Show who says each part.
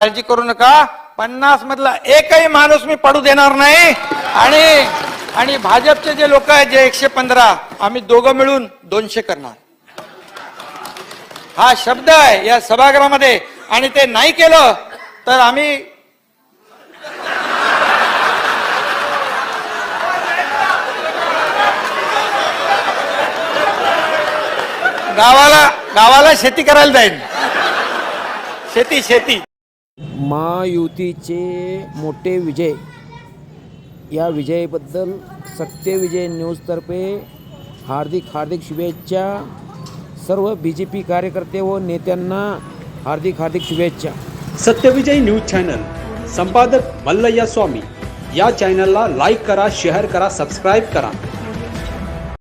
Speaker 1: काळजी करू नका. पन्नास मधला एकही माणूस मी पडू देणार नाही. आणि आणि भाजपचे जे लोक आहेत जे एकशे पंधरा आम्ही दोघं मिळून दोनशे करणार. हा शब्द आहे या सभागृहामध्ये. आणि ते नाही केलं तर आम्ही गावाला गावाला शेती करायला जाईल शेती शेती.
Speaker 2: महायुतीचे मोठे विजय. या विजयाबद्दल सत्यविजय न्यूजतर्फे हार्दिक हार्दिक शुभेच्छा. सर्व बी जे पी कार्यकर्ते व नेत्यांना हार्दिक हार्दिक शुभेच्छा.
Speaker 3: Satyavijay news channel. संपादक मल्लय्या स्वामी. या चॅनलला लाईक करा शेअर करा सबस्क्राईब करा.